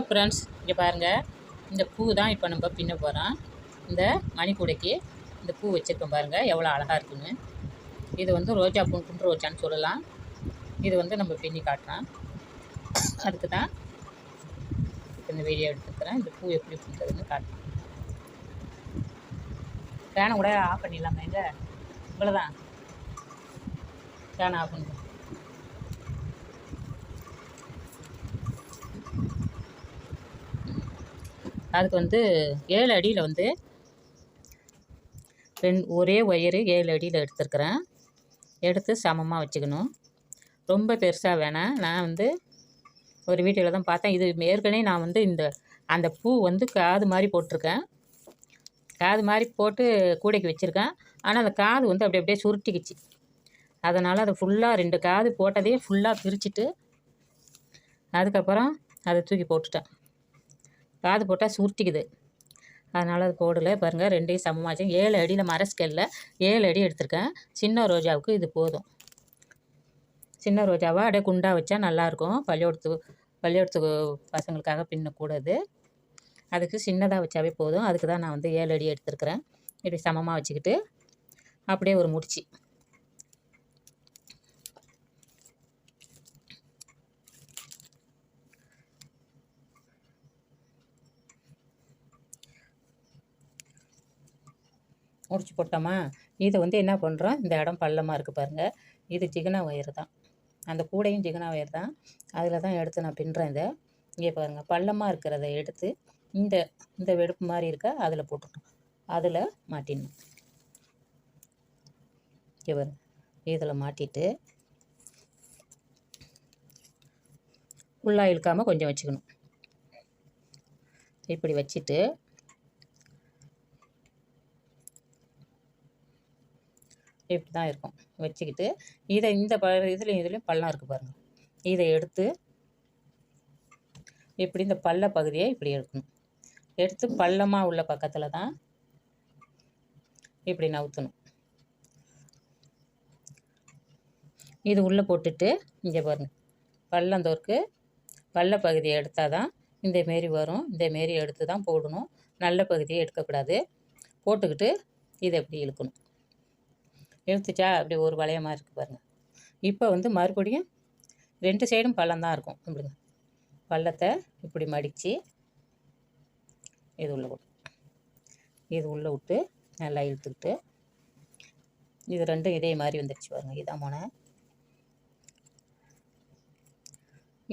Hello friends இங்கே பாருங்கள் இந்த பூ தான் இப்போ நம்ம பின்ன போகிறோம் இந்த மணிக்கூடைக்கு இந்த பூ வச்சுருக்கோம் பாருங்கள் எவ்வளோ அழகாக இருக்குன்னு. இது வந்து ரோஜா பூ குண்டு ரோஜான்னு சொல்லலாம். இது வந்து நம்ம பின்னி காட்டுறோம். அதுக்கு தான் இப்போ இந்த வீடியோ எடுத்துக்கிறேன். இந்த பூ எப்படி பின்னுறதுன்னு காட்டுறேன் ஃபேனை கூட ஆஃப் பண்ணிடலாமா எங்கே இவ்வளோதான் ஃபேனை ஆஃப் பண்ணி. அதுக்கு வந்து ஏழு அடியில் வந்து ரெண் ஒரே ஒயரு ஏழு அடியில் எடுத்துருக்குறேன். எடுத்து சமமாக வச்சுக்கணும். ரொம்ப பெருசாக வேணாம். நான் வந்து ஒரு வீட்டில் தான் பார்த்தேன். இது ஏற்கனவே நான் வந்து இந்த அந்த பூ வந்து காது மாதிரி போட்டிருக்கேன். காது மாதிரி போட்டு கூடைக்கு வச்சுருக்கேன். ஆனால் அந்த காது வந்து அப்படி அப்படியே சுருட்டிக்கிச்சு. அதனால் அதை ஃபுல்லாக ரெண்டு காது போட்டதே ஃபுல்லாக பிரிச்சுட்டு அதுக்கப்புறம் அதை தூக்கி போட்டுட்டேன். காது போட்டால் சுருட்டிக்குது. அதனால் அது போடலை. பாருங்கள் ரெண்டையும் சமமாச்சு. ஏழு அடியில் மர ஏழு அடி எடுத்திருக்கேன். சின்ன ரோஜாவுக்கு இது போதும். சின்ன ரோஜாவாக அப்படியே குண்டாக வச்சா நல்லாயிருக்கும். பள்ளிக்கூடத்துக்கு பள்ளிக்கூடத்துக்கு பசங்களுக்காக பின்னக்கூடாது அதுக்கு சின்னதாக வச்சாவே போதும். அதுக்கு தான் நான் வந்து ஏழு அடி எடுத்துருக்குறேன். இப்படி சமமாக வச்சுக்கிட்டு அப்படியே ஒரு முடிச்சு. முடிச்சு போட்டோமா? இதை வந்து என்ன பண்ணுறோம் இந்த இடம் பள்ளமாக இருக்குது பாருங்கள் இது ஜிகனா ஒயர் தான். அந்த கூடையும் ஜிகனா ஒயர் தான். அதில் தான் எடுத்து நான் பின்னுறேன் இதை. இங்கே பாருங்கள் பள்ளமாக இருக்கிறத எடுத்து இந்த இந்த வெடுப்பு மாதிரி இருக்க அதில் போட்டுட்டோம் அதில் மாட்டிடணும். இங்கே பாருங்க இதில் மாட்டிட்டு ஃபுல்லாக இழுக்காமல் கொஞ்சம் வச்சுக்கணும். இப்படி வச்சுட்டு இப்படி தான் இருக்கும். வச்சுக்கிட்டு இதை இந்த ப இதுலேயும் இதுலேயும் பள்ளம் இருக்குது பாருங்கள் இதை எடுத்து இப்படி இந்த பள்ள பகுதியை இப்படி எடுக்கணும். எடுத்து பள்ளமாக உள்ள பக்கத்தில் தான் இப்படி நவுத்தணும். இது உள்ளே போட்டுட்டு இங்கே பாருங்கள் தோற்கு பள்ள பகுதியை எடுத்தால் தான் இந்த மாரி வரும். இந்த மாரி எடுத்து தான் போடணும். நல்ல பகுதியை எடுக்கக்கூடாது. போட்டுக்கிட்டு இதை எப்படி இழுக்கணும். இழுத்துச்சா அப்படி ஒரு வளையமாக இருக்குது பாருங்கள் இப்போ வந்து மறுபடியும் ரெண்டு சைடும் பள்ளம் தான் இருக்கும். இப்படிங்க பள்ளத்தை இப்படி மடித்து இது உள்ளே விடும் இது உள்ளே விட்டு நல்லா இழுத்துக்கிட்டு இது ரெண்டும் இதே மாதிரி வந்துடுச்சு பாருங்கள் இதான் மொனை.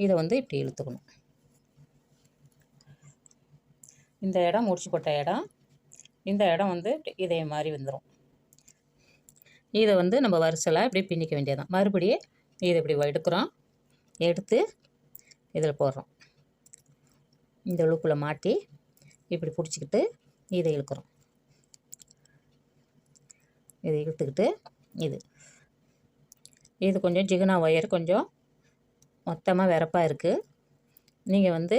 இதை வந்து இப்படி இழுத்துக்கணும். இந்த இடம் முடிச்சு போட்ட இடம் இந்த இடம் வந்து இதே மாதிரி வந்துடும் இதை வந்து நம்ம வரிசலாக இப்படி பின்னிக்க வேண்டியதான் மறுபடியும் இதை இப்படி எடுக்கிறோம். எடுத்து இதில் போடுறோம். இந்த லூப்பில் மாட்டி இப்படி பிடிச்சிக்கிட்டு இதை இழுக்கிறோம். இதை இழுத்துக்கிட்டு இது. இது கொஞ்சம் ஜிகுனா ஒயர் கொஞ்சம் மொத்தமாக விறப்பாக இருக்குது நீங்கள் வந்து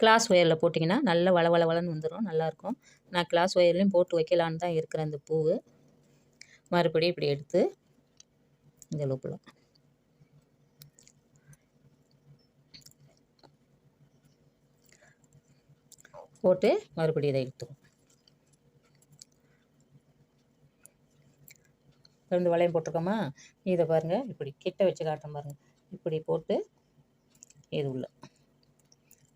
கிளாஸ் ஒயரில் போட்டிங்கன்னா நல்ல வள வள வளன்னு வந்துடும் நல்லாயிருக்கும் நான் கிளாஸ் ஒயர்லேயும் போட்டு வைக்கலான்னு தான் இருக்கிறேன் இந்த பூவு. மறுபடியும் இப்படி எடுத்து இந்த லூப்பில். போட்டு மறுபடியும் இதை இழுத்துவோம். ரெண்டு வளையம் போட்டிருக்கோமா? இதை பாருங்கள் இப்படி கிட்ட வச்சு காட்டுறேன் பாருங்கள் இப்படி போட்டு இது உள்ள.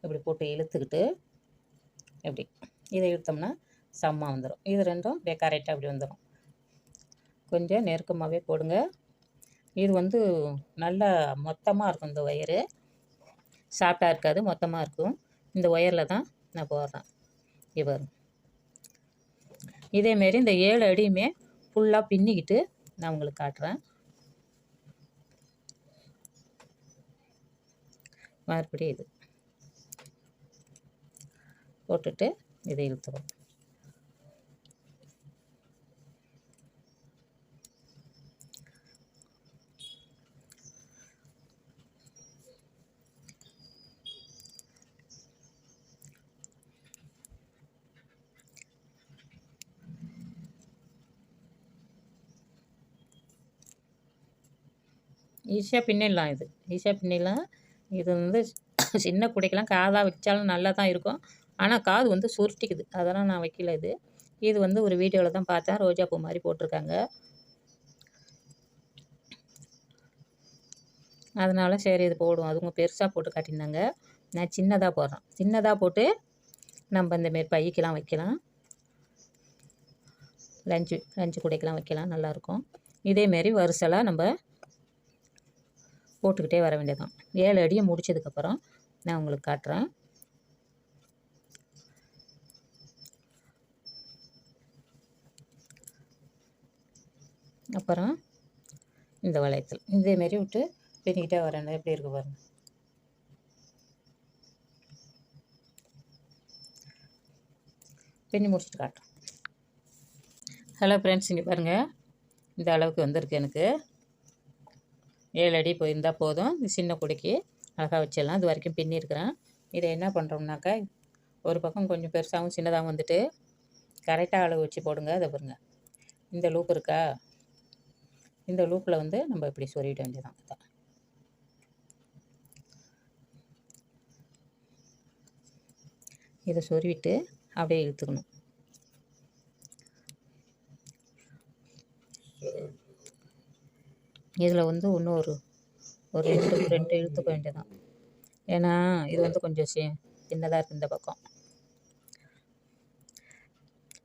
இப்படி போட்டு இழுத்துக்கிட்டு இப்படி. இதை இழுத்தோம்னா செம்மா வந்துடும் இது ரெண்டும் அப்படியே கரெக்டாக அப்படி வந்துடும் கொஞ்சம் நெருக்கமாகவே போடுங்க. இது வந்து நல்லா மொத்தமாக இருக்கும் இந்த ஒயரு. சாஃப்டாக இருக்காது மொத்தமாக இருக்கும். இந்த ஒயரில் தான் நான் போடுறேன். இவர் இதேமாரி இந்த ஏழு அடியுமே ஃபுல்லாக பின்னிக்கிட்டு நான் உங்களுக்கு காட்டுறேன். மறுபடியும் இது. போட்டுட்டு இதை இழுத்துவோம் ஈஸியாக பின்னிடலாம் இது. ஈஸியாக பின்னிடலாம். இது வந்து சின்ன குடைக்கெல்லாம் காதாக வச்சாலும் நல்லா தான் இருக்கும். ஆனால் காது வந்து சுருட்டிக்குது. அதெல்லாம் நான் வைக்கல இது. இது வந்து ஒரு வீடியோவில் தான் பார்த்தேன். ரோஜா பூ மாதிரி போட்டிருக்காங்க. அதனால் சரி இது போடுவோம். அதுங்க பெருசாக போட்டு காட்டியிருந்தாங்க. நான் சின்னதாக போடுறேன். சின்னதாக போட்டு நம்ம இந்தமாரி பைக்கெலாம் வைக்கலாம். லஞ்சு லஞ்சு குடைக்கெலாம் வைக்கலாம். நல்லாயிருக்கும் இதேமாரி வரிசலாக நம்ம போட்டுக்கிட்டே வர வேண்டியதான் ஏழு அடியை முடிச்சதுக்கப்புறம் நான் உங்களுக்கு காட்டுறேன். அப்புறம் இந்த வளையத்தில். இதேமாரி விட்டு பின்னிக்கிட்டே வரேன் எப்படி இருக்கு பாருங்க. பின்னி முடிச்சுட்டு காட்டுறேன். ஹலோ ஃப்ரெண்ட்ஸ் இங்கே பாருங்கள் இந்த அளவுக்கு வந்திருக்கு எனக்கு. ஏழு அடி போயிருந்தால் போதும். இந்த சின்ன குடிக்கு அழகாக வச்சிடலாம். இது வரைக்கும் பின்னிருக்கிறேன். இதை என்ன பண்ணுறோம்னாக்கா ஒரு பக்கம் கொஞ்சம் பெருசாகவும் சின்னதாகவும் வந்துட்டு கரெக்டாக அளவு வச்சு போடுங்க. அதை பாருங்க. இந்த லூப் இருக்கா? இந்த லூப்பில் வந்து நம்ம இப்படி சொருவிட வேண்டியதான் இதான். இதை சொருவிட்டு அப்படியே இழுத்துக்கணும். இதில் வந்து இன்னும் ஒரு ஒரு ரெண்டு ரெண்டு இழுத்துக்க வேண்டியதான் ஏன்னா இது வந்து கொஞ்சம் சி சின்னதாக இருக்குது இந்த பக்கம்.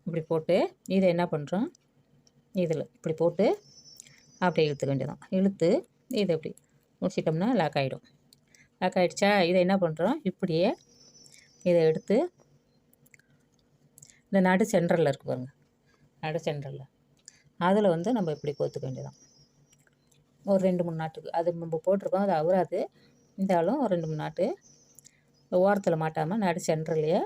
இப்படி போட்டு இதை என்ன பண்ணுறோம் இதில் இப்படி போட்டு அப்படியே இழுத்துக்க வேண்டியதான் இழுத்து இதை இப்படி முடிச்சிட்டோம்னா லாக் ஆகிடும் லாக் ஆகிடுச்சா இதை என்ன பண்ணுறோம் இப்படியே இதை எடுத்து இந்த நடு சென்டரில் இருக்கு பாருங்க. நடு சென்டரில் அதில் வந்து நம்ம இப்படி கோத்துக்க வேண்டியதான் ஒரு ரெண்டு மூணு நாட்டுக்கு அது நம்ம போட்டிருக்கோம் அது அவராது. இருந்தாலும் ஒரு ரெண்டு மூணு நாட்டு ஓரத்தில் மாட்டாமல் நடு சென்டர்லேயே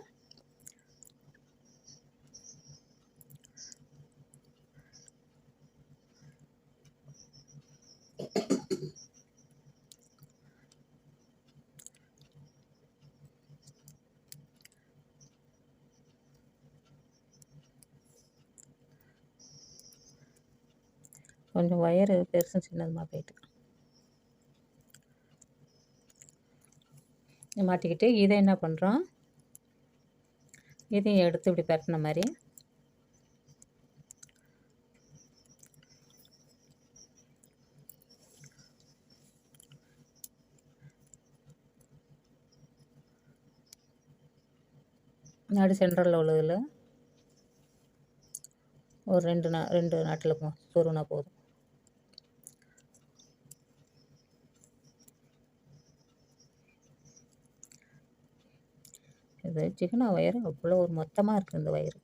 கொஞ்சம் ஒயரு பெருசும் சின்னதுமாக போயிட்டு. மாட்டிக்கிட்டு இதை என்ன பண்ணுறோம் இதையும் எடுத்து இப்படி பரட்டின மாதிரி. நாடு சென்ட்ரலில் உள்ளதில் ஒரு ரெண்டு நா ரெண்டு நாட்டில் சோறுனா போதும் இது சிக்கனா ஒயர் அவ்வளோ ஒரு மொத்தமாக இருக்குது இந்த வயிறு.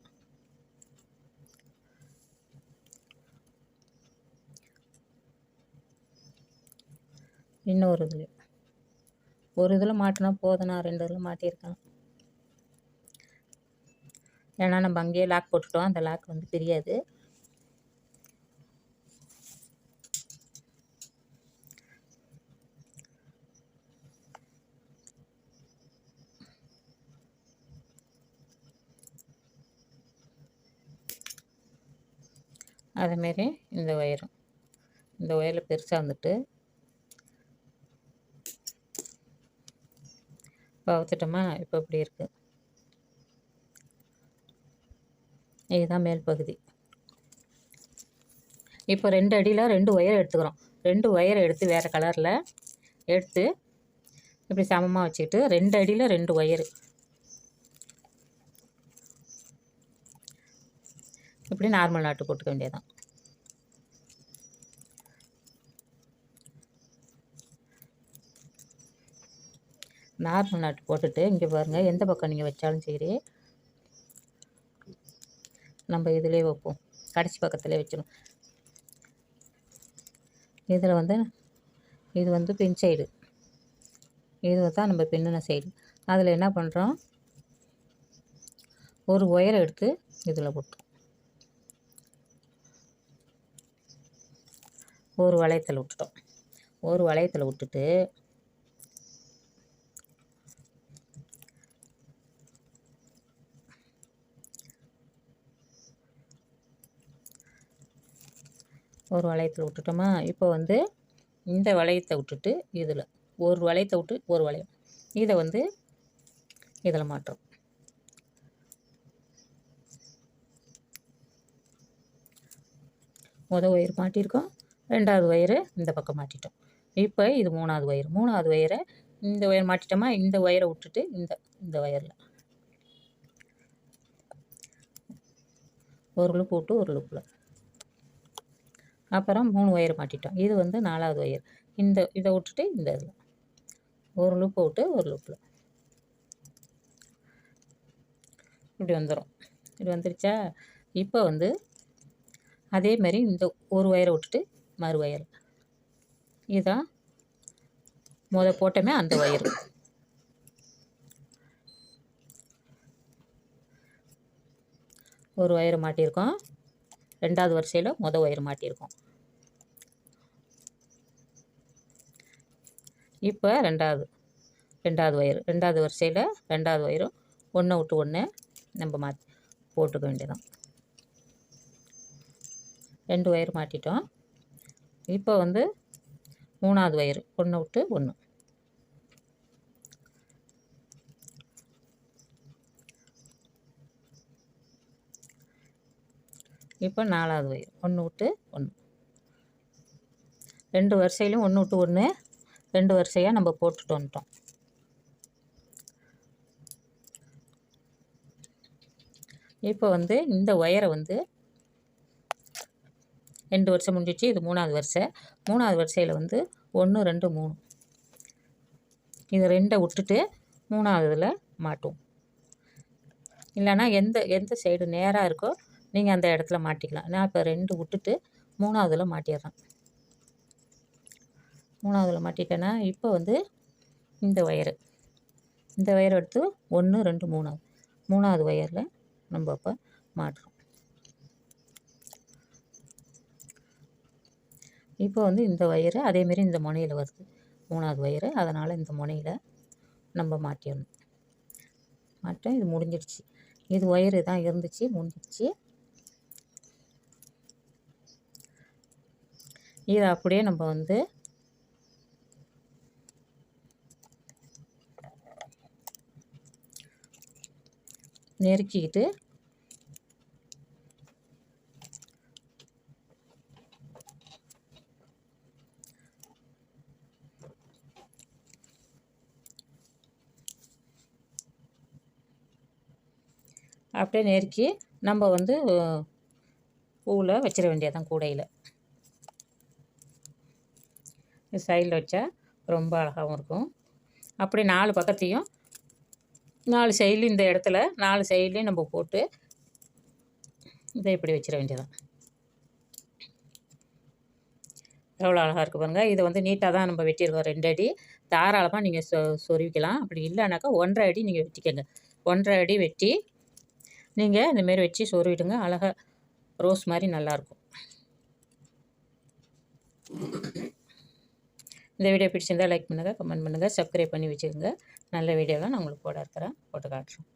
இன்னொரு இதில். ஒரு இதில் மாட்டினா போதும் ரெண்டு இதில் மாட்டியிருக்கேன் ஏன்னா நம்ம அங்கேயே லாக் போட்டுட்டோம். அந்த லாக் வந்து பிரியாது. அதேமாரி இந்த ஒயரும் இந்த ஒயரில் பெருசாக வந்துட்டு இப்போ இப்போ இப்படி இருக்குது இதுதான் மேல் பகுதி. இப்போ ரெண்டு அடியில் ரெண்டு ஒயர் எடுத்துக்கிறோம். ரெண்டு ஒயர் எடுத்து வேறு கலரில் எடுத்து இப்படி சமமாக வச்சுக்கிட்டு ரெண்டு அடியில் ரெண்டு ஒயரு. இப்படி நார்மல் நாட்டு போட்டுக்க வேண்டியதான் நார்மல் நாட்டு போட்டுட்டு இங்கே பாருங்கள் எந்த பக்கம் நீங்கள் வச்சாலும் சரி நம்ம இதிலே வைப்போம். கடைசி பக்கத்துலேயே வச்சிடும் இதில் வந்து இது வந்து பின் சைடு. இது தான் நம்ம பின்னின சைடு. அதில் என்ன பண்ணுறோம் ஒரு ஒயரை எடுத்து இதில் போட்டோம். ஒரு வளையத்தில் விட்டுட்டோம். ஒரு வளையத்தில் விட்டுட்டு ஒரு வளையத்தில் விட்டுட்டோமா? இப்போ வந்து இந்த வளையத்தை விட்டுட்டு இதில். ஒரு வளையத்தை விட்டு ஒரு வளையம். இதை வந்து இதில் மாட்டுறோம் முத ஒயர் மாட்டியிருக்கோம். ரெண்டாவது ஒயரு இந்த பக்கம் மாட்டிட்டோம். இப்போ இது மூணாவது ஒயர். மூணாவது ஒயரை இந்த ஒயர் மாட்டிட்டோமா? இந்த ஒயரை விட்டுட்டு இந்த இந்த ஒயரில். ஒரு லுப்பு விட்டு ஒரு லுப்பில் அப்புறம் மூணு ஒயர் மாட்டிட்டோம். இது வந்து நாலாவது ஒயர். இந்த இதை விட்டுட்டு இந்த இதில். ஒரு லூப்பை விட்டு ஒரு லூப்பில் இப்படி வந்துடும் இப்படி வந்துருச்சா? இப்போ வந்து அதே மாதிரி இந்த ஒரு ஒயரை விட்டுட்டு மறு ஒயர். இதுதான் முத போட்டோமே அந்த ஒயர். ஒரு ஒயர் மாட்டியிருக்கோம். ரெண்டாவது வரிசையில் முத ஒயர் மாட்டியிருக்கோம். இப்போ ரெண்டாவது ரெண்டாவது ஒயர் ரெண்டாவது வரிசையில் ரெண்டாவது ஒயரும் ஒன்று விட்டு ஒன்று நம்ம மாற்றி போட்டுக்க வேண்டியதான் ரெண்டு ஒயர் மாட்டிட்டோம். இப்போ வந்து மூணாவது ஒயர் ஒன்று விட்டு ஒன்று இப்போ நாலாவது ஒயர் ஒன்று விட்டு ஒன்று ரெண்டு வரிசையிலும் ஒன்று விட்டு ஒன்று ரெண்டு வரிசையாக நம்ம போட்டுட்டு வந்துட்டோம். இப்போ வந்து இந்த ஒயரை வந்து ரெண்டு வருஷம் முடிஞ்சிச்சு. இது மூணாவது வருஷம் மூணாவது வரிசையில் வந்து ஒன்று ரெண்டு மூணு. இது ரெண்டை விட்டுட்டு மூணாவதில் மாட்டுவோம். இல்லைன்னா எந்த எந்த சைடு நேராக இருக்கோ நீங்கள் அந்த இடத்துல மாட்டிக்கலாம். நான் இப்போ ரெண்டு விட்டுட்டு மூணாவதில் மாட்டிடுறேன். மூணாவதில் மாட்டிட்டேன்னா இப்போ வந்து இந்த ஒயரு இந்த ஒயர் எடுத்து ஒன்று ரெண்டு மூணாவது. மூணாவது ஒயரில் நம்ம இப்போ மாட்டுறோம். இப்போ வந்து இந்த ஒயரு அதேமாரி இந்த முனையில் வருது. மூணாவது ஒயரு அதனால் இந்த முனையில் நம்ம மாட்டிடணும். மாட்டோம் இது முடிஞ்சிடுச்சு. இது ஒயரு தான் இருந்துச்சு முடிஞ்சிடுச்சு. இதை அப்படியே நம்ம வந்து நெருக்கிக்கிட்டு அப்படியே நெருக்கி நம்ம வந்து பூவில் வச்சிட வேண்டியதான் கூடையில். சைடில் வச்சா ரொம்ப அழகாகவும் இருக்கும். அப்படி நாலு பக்கத்தையும் நாலு சைட்லையும் இந்த இடத்துல நாலு சைட்லையும் நம்ம போட்டு இதை இப்படி வச்சிட வேண்டியதான் எவ்வளோ அழகாக இருக்குது பாருங்கள் இதை வந்து நீட்டாக தான் நம்ம வெட்டியிருக்கோம். ரெண்டு அடி. தாராளமாக நீங்கள் சொ சொருவிக்கலாம். அப்படி இல்லைனாக்கா ஒன்றரை அடி நீங்கள் வெட்டிக்கோங்க. ஒன்றரை அடி வெட்டி நீங்கள் இந்தமாரி வச்சு சொருவிடுங்க. அழகாக ரோஸ் மாதிரி நல்லாயிருக்கும் இந்த வீடியோ பிடிச்சிருந்தால் லைக் பண்ணுங்கள் கமெண்ட் பண்ணுங்கள் சப்ஸ்கிரைப் பண்ணி வச்சுக்கோங்க. நல்ல வீடியோலாம் நான் உங்களுக்கு போட இருக்கிறேன் போட்டு காட்டுறேன்.